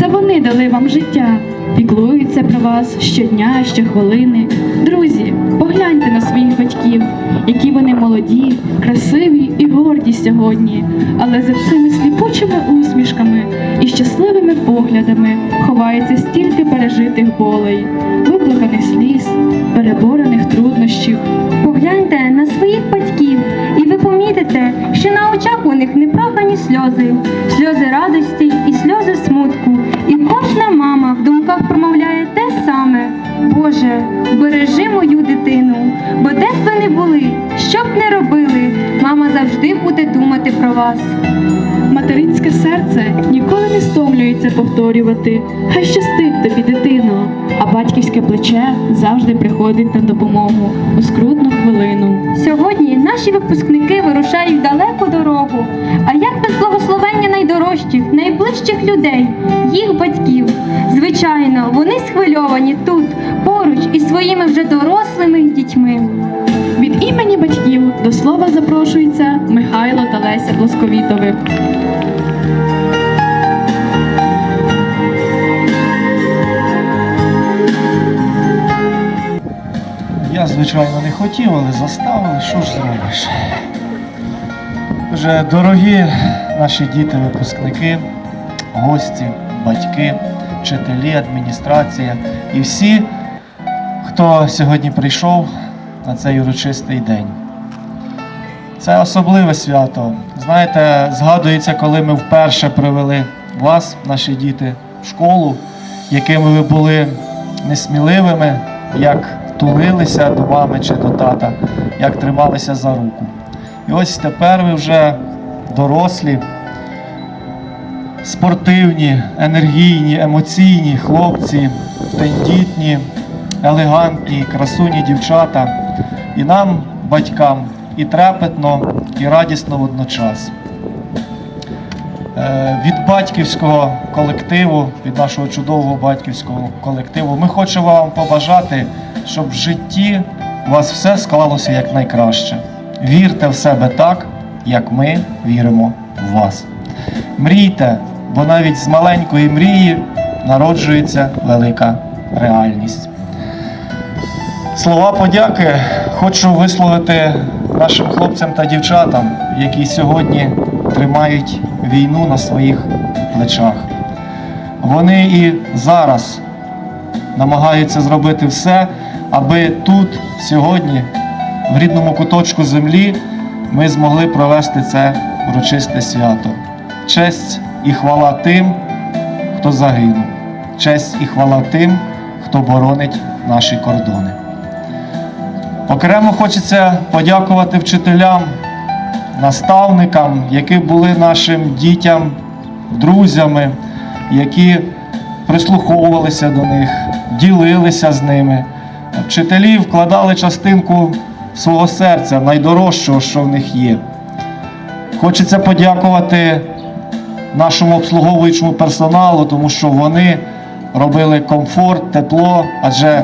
Це вони дали вам життя, піклуються про вас щодня, щохвилини. Друзі, погляньте на своїх батьків, які вони молоді, красиві і горді сьогодні, але за цими сліпучими усмішками і щасливими поглядами ховається стільки пережитих болей, виплаканих сліз, переборених труднощів. Погляньте на своїх батьків, і ви помітите, що на очах у них непрохані сльози, сльози радості вас. Материнське серце ніколи не стомлюється повторювати Хай щастить тобі, дитино, а батьківське плече завжди приходить на допомогу у скрутну хвилину. Сьогодні наші випускники вирушають далеку дорогу. А як без благословення найдорожчих, найближчих людей, їх батьків? Звичайно, вони схвильовані тут, поруч із своїми вже дорослими до слова запрошується Михайло та Леся Блосковітови. Я, звичайно, не хотів, але заставили, що ж зробиш. Вже дорогі наші діти, випускники, гості, батьки, вчителі, адміністрація і всі, хто сьогодні прийшов на цей урочистий день. Це особливе свято. Знаєте, згадується, коли ми вперше привели вас, наші діти, в школу, якими ви були несміливими, як тулилися до мами чи до тата, як трималися за руку. І ось тепер ви вже дорослі, спортивні, енергійні, емоційні хлопці, тендітні, елегантні, красуні дівчата. І нам, батькам, і трепетно, і радісно водночас. Е, Від батьківського колективу, від нашого чудового батьківського колективу, ми хочемо вам побажати, щоб в житті у вас все склалося як. Вірте в себе так, як ми віримо в вас. Мрійте, бо навіть з маленької мрії народжується велика реальність. Слова подяки хочу висловити нашим хлопцям та дівчатам, які сьогодні тримають війну на своїх плечах. Вони і зараз намагаються зробити все, аби тут, сьогодні, в рідному куточку землі, ми змогли провести це урочисте свято. Честь і хвала тим, хто загинув. Честь і хвала тим, хто боронить наші кордони. Окремо хочеться подякувати вчителям, наставникам, які були нашим дітям, друзями, які прислуховувалися до них, ділилися з ними. Вчителі вкладали частинку свого серця, найдорожчого, що в них є. Хочеться подякувати нашому обслуговуючому персоналу, тому що вони робили комфорт, тепло, адже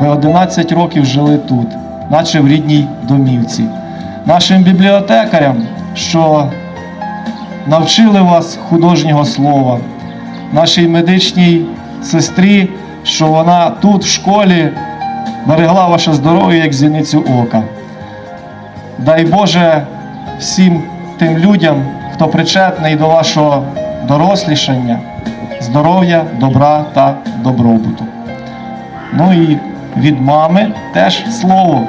ви 11 років жили тут, наче в рідній домівці. Нашим бібліотекарям, що навчили вас художнього слова, нашій медичній сестрі, що вона тут в школі берегла ваше здоров'я як зіницю ока. Дай Боже всім тим людям, хто причетний до вашого дорослішання, здоров'я, добра та добробуту. Ну і від мами теж слово.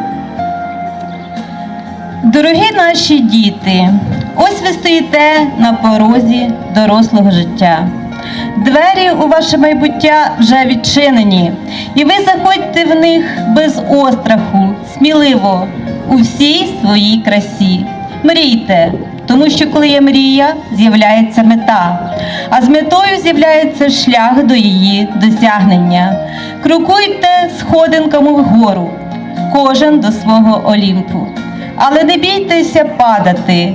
Дорогі наші діти, ось ви стоїте на порозі дорослого життя. Двері у ваше майбуття вже відчинені, і ви заходьте в них без остраху, сміливо, у всій своїй красі. Мрійте, тому що коли є мрія, з'являється мета, а з метою з'являється шлях до її досягнення. Крокуйте сходинками вгору, кожен до свого Олімпу. Але не бійтеся падати,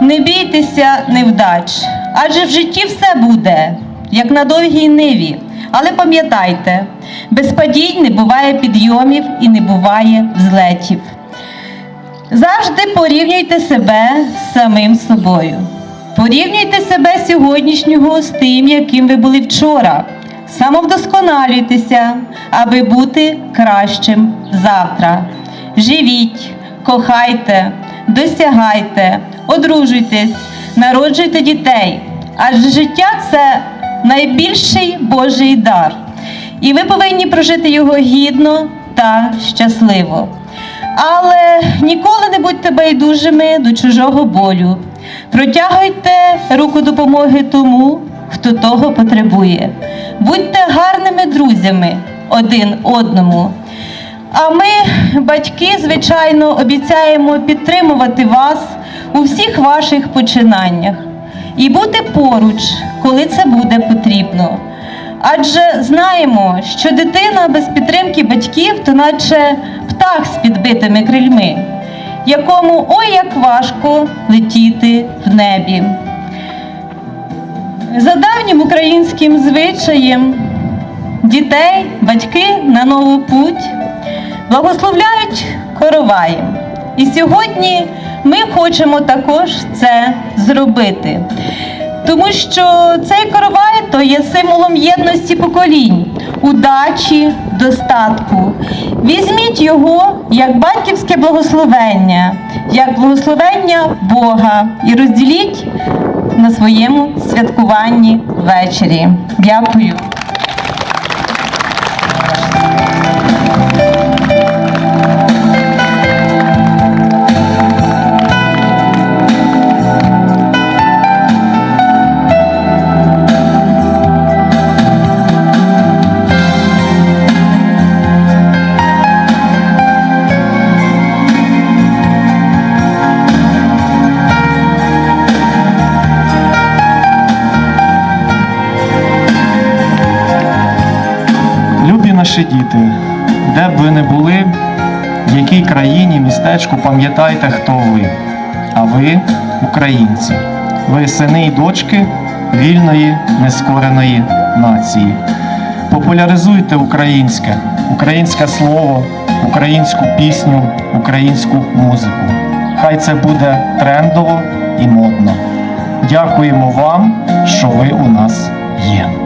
не бійтеся невдач, адже в житті все буде, як на довгій ниві. Але пам'ятайте, без падінь не буває підйомів і не буває взлетів. Завжди порівнюйте себе з самим собою. Порівнюйте себе сьогоднішнього з тим, яким ви були вчора. Самовдосконалюйтеся, аби бути кращим завтра. Живіть, кохайте, досягайте, одружуйтесь, народжуйте дітей. Адже життя це найбільший Божий дар. І ви повинні прожити його гідно та щасливо. Але ніколи не будьте байдужими до чужого болю. Протягуйте руку допомоги тому, хто того потребує. Будьте гарними друзями один одному. А ми, батьки, звичайно, обіцяємо підтримувати вас у всіх ваших починаннях і бути поруч, коли це буде потрібно. Адже знаємо, що дитина без підтримки батьків, то наче птах з підбитими крильми, якому ой як важко летіти в небі. За давнім українським звичаєм дітей батьки на нову путь благословляють короваєм. І сьогодні ми хочемо також це зробити. Тому що цей коровай то є символом єдності поколінь, удачі, достатку. Візьміть його як батьківське благословення, як благословення Бога і розділіть на своєму святкуванні ввечері. Дякую. Наші діти, де б ви не були, в якій країні, містечку, пам'ятайте, хто ви. А ви українці. Ви сини і дочки вільної, нескореної нації. Популяризуйте українське, українське слово, українську пісню, українську музику. Хай це буде трендово і модно. Дякуємо вам, що ви у нас є.